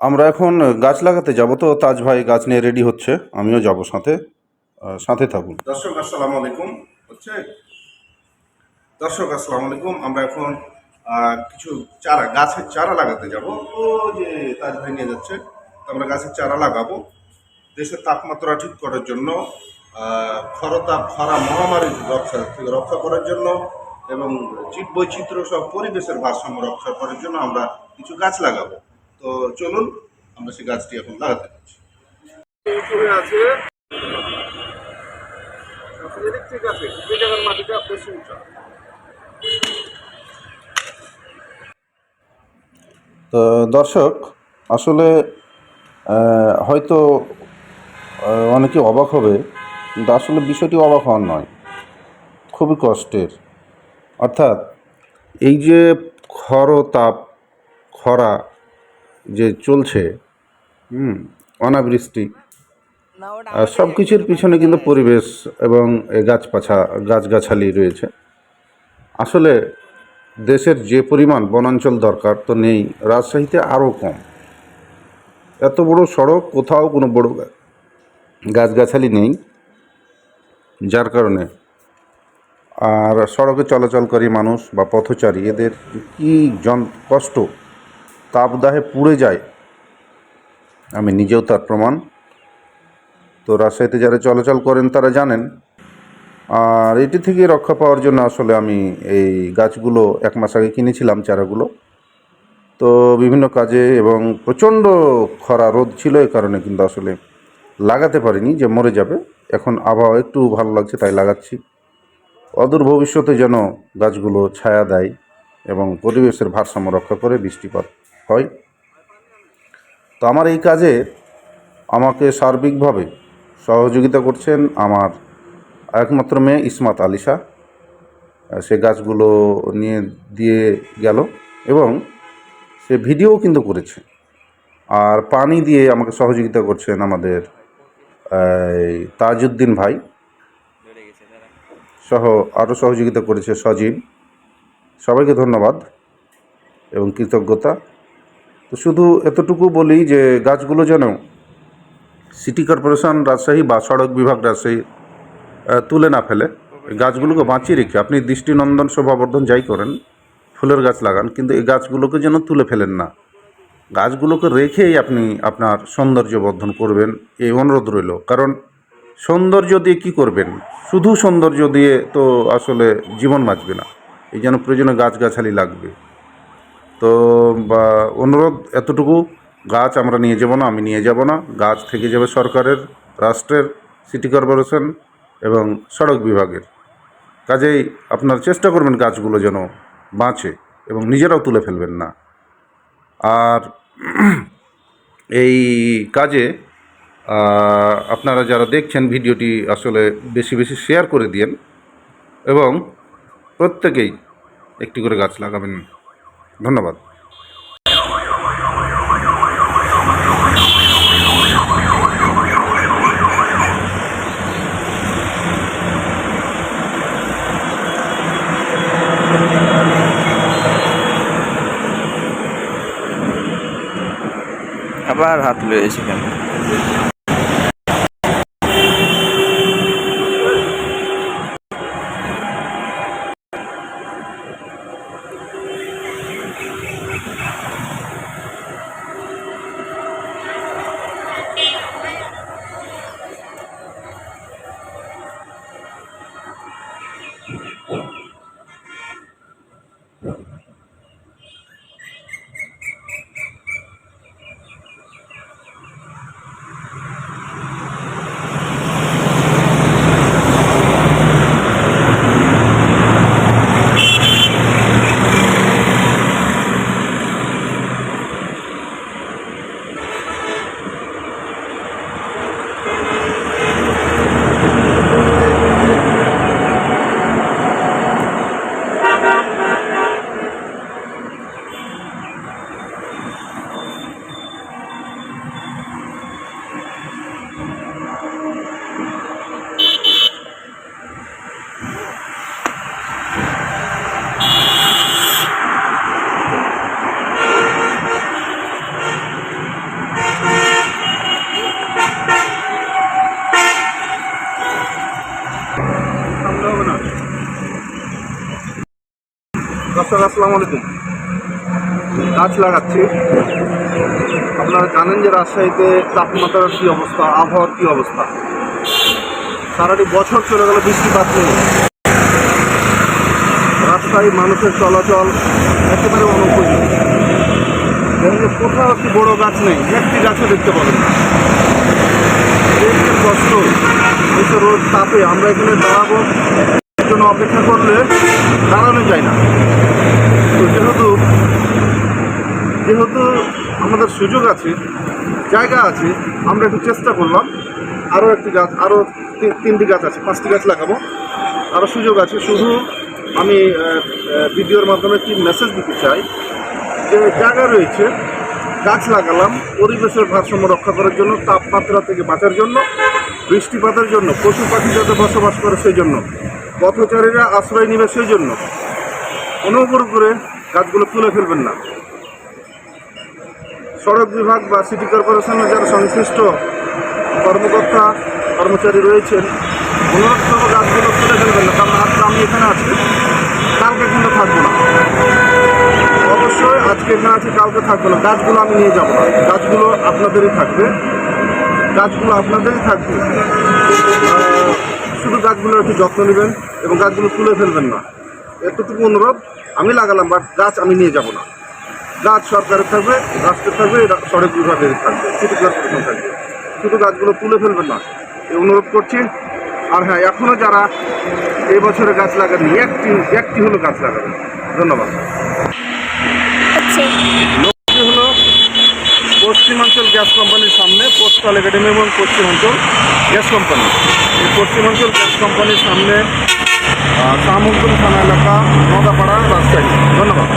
আমরা এখন গাছ লাগাতে যাব তো তাজ ভাই গাছ নিয়ে রেডি হচ্ছে আমিও যাব সাথে সাথে থাকুন। দর্শক আসসালামু আলাইকুম। হচ্ছে দর্শক আসসালামু আলাইকুম। আমরা এখন কিছু চারা গাছের চারা লাগাতে যাব। ও যে তাজ ভাই নিয়ে যাচ্ছে আমরা গাছের চারা লাগাবো। দেশের তাপমাত্রা ঠিক করার জন্য আহ, খরতাপ খরা মহামারী রক্ষা থেকে রক্ষা করার জন্য এবং জীব বৈচিত্র্য সব পরিবেশের ভারসাম্য রক্ষা করার জন্য আমরা কিছু গাছ লাগাবো। তো চলুন আমরা সেই গাছটি এখন লাগাতে যাচ্ছি। উপরে আছে এদিক ঠিক আছে এই জায়গার মাটিটা বেশি উঁচা। তো দর্শক আসলে হয়তো অনেকে অবাক হবে কিন্তু আসলে বিষয়টি অবাক হওয়ার নয়। খুবই কষ্টের। অর্থাৎ এই যে খর তাপ খরা যে চলছে হুম অনাবৃষ্টি সব কিছুর পিছনে কিন্তু পরিবেশ এবং গাছপাছা গাছগাছালি রয়েছে। আসলে দেশের যে পরিমাণ বনাঞ্চল দরকার তো নেই রাজশাহীতে আরও কম। এত বড় সড়ক কোথাও কোনো বড় গাছগাছালি নেই যার কারণে। আর সড়কে চলাচলকারী মানুষ বা পথচারী এদের কী জন কষ্ট? তাপদাহে পুড়ে যায়। আমি নিজেও তার প্রমাণ। তো রাজশাহীতে যারা চলাচল করেন তারা জানেন। আর এটি থেকে রক্ষা পাওয়ার জন্য আসলে আমি এই গাছগুলো এক মাস আগে কিনেছিলাম, চারাগুলো। তো বিভিন্ন কাজে এবং প্রচণ্ড খরা রোদ ছিল এই কারণে কিন্তু আসলে লাগাতে পারিনি যে মরে যাবে। এখন আবহাওয়া একটু ভালো লাগছে, তাই লাগাচ্ছি। অদূর ভবিষ্যতে যেন গাছগুলো ছায়া দেয় এবং পরিবেশের ভারসাম্য রক্ষা করে বৃষ্টিপাত হয়। তো আমার এই কাজে আমাকে সার্বিকভাবে সহযোগিতা করছেন আমার একমাত্র মেয়ে ইসমাত আলিশা সে গাছগুলো নিয়ে দিয়ে গেল এবং সে ভিডিও কিন্তু করেছে। আর পানি দিয়ে আমাকে সহযোগিতা করছেন আমাদের তাজউদ্দিন ভাই সহ আরও সহযোগিতা করেছে সজীব। সবাইকে ধন্যবাদ এবং কৃতজ্ঞতা। তো শুধু এতটুকু বলি যে গাছগুলো যেন সিটি কর্পোরেশন, রাজশাহী বা সড়ক বিভাগ রাজশাহী তুলে না ফেলে। গাছগুলোকে বাঁচিয়ে রেখে আপনি দৃষ্টিনন্দন, শোভাবর্ধন যাই করেন, ফুলের গাছ লাগান, কিন্তু এই গাছগুলোকে যেন তুলে ফেলেন না। গাছগুলোকে রেখেই আপনি আপনার সৌন্দর্য বর্ধন করবেন, এই অনুরোধ রইল। কারণ সৌন্দর্য দিয়ে কী করবেন? শুধু সৌন্দর্য দিয়ে তো আসলে জীবন বাঁচবে না। এই যেন প্রয়োজনে গাছগাছালি লাগবে। তো অনুরোধ এতটুকু, গাছ আমরা নিয়ে যাব না, আমি নিয়ে যাব না। গাছ থেকে যাবে সরকারের, রাষ্ট্রের, সিটি কর্পোরেশন এবং সড়ক বিভাগের। কাজেই আপনার চেষ্টা করবেন গাছগুলো যেন বাঁচে এবং নিজেরাও তুলে ফেলবেন না। আর এই কাজে আপনারা যারা দেখছেন ভিডিওটি আসলে বেশি বেশি শেয়ার করে দিয়েন এবং প্রত্যেকেই একটি করে গাছ লাগাবেন। ধন্যবাদ আবার হাত লয়েছে কেন সম্ভাবনা দর্শক, আসসালামু আলাইকুম। গাছ লাগাচ্ছি। আপনারা জানেন যে রাজশাহীতে তাপমাত্রার কী অবস্থা, আবহাওয়ার কী অবস্থা? সারাটি বছর চলে গেল বৃষ্টিপাত নেই রাস্তায় মানুষের চলাচল একেবারে অনুপযোগী কোথাও একটি বড় গাছ নেই, একটি গাছও দেখতে পাবেন কষ্ট। যে রোদ তাপে আমরা এখানে দাঁড়াবো জন্য অপেক্ষা করলে দাঁড়ানো যায় না। তো যেহেতু যেহেতু আমাদের সুযোগ আছে, জায়গা আছে, আমরা একটু চেষ্টা করলাম। আরও একটি গাছ আরও তিন- তিনটি গাছ আছে, পাঁচটি গাছ লাগাবো। আরও সুযোগ আছে, শুধু আমি ভিডিওর মাধ্যমে একটি মেসেজ দিতে চাই যে জায়গা রয়েছে, গাছ লাগালাম, পরিবেশের ভারসাম্য রক্ষা করার জন্য, তাপমাত্রা থেকে বাঁচার জন্য। বৃষ্টিপাতের জন্য পশু পাখি যাতে বসবাস করে সেই জন্য পথচারীরা আশ্রয় নেবে সেই জন্য অনুগ্রহ করে গাছগুলো তুলে ফেলবেন না। সড়ক বিভাগ বা সিটি কর্পোরেশনের যারা সংশ্লিষ্ট কর্মকর্তা, কর্মচারী রয়েছেন অনুরোধ গাছগুলো তুলে ফেলবেন না, কারণ আজকে আমি এখানে আছি, কালকে কিন্তু থাকব না। অবশ্যই আজকে এখানে আছি, কালকে থাকব না। গাছগুলো আমি নিয়ে যাব না। গাছগুলো আপনাদেরই থাকবে। গাছগুলো আপনাদেরই থাকবে। শুধু গাছগুলোর একটু যত্ন নেবেন এবং গাছগুলো তুলে ফেলবেন না। এতটুকু অনুরোধ আমি লাগালাম বাট গাছ আমি নিয়ে যাব না। গাছ সরকারের থাকবে রাষ্ট্রের থাকবে সড়ক বিভাগের থাকবে সিটি কর্পোরেশন থাকবে। শুধু গাছগুলো তুলে ফেলবেন না। এই অনুরোধ করছি। আর হ্যাঁ এখনও যারা এই বছরে গাছ লাগাননি একটি একটি হলো গাছ লাগাবেন। ধন্যবাদ। হলো পশ্চিমাঞ্চল গ্যাস কোম্পানির সামনে পোস্টাল একাডেমি এবং পশ্চিমাঞ্চল গ্যাস কোম্পানি। এই পশ্চিমাঞ্চল গ্যাস কোম্পানির সামনে শাহমুদ্দিন থানা এলাকা, নদাপাড়া রাজশাহী। ধন্যবাদ।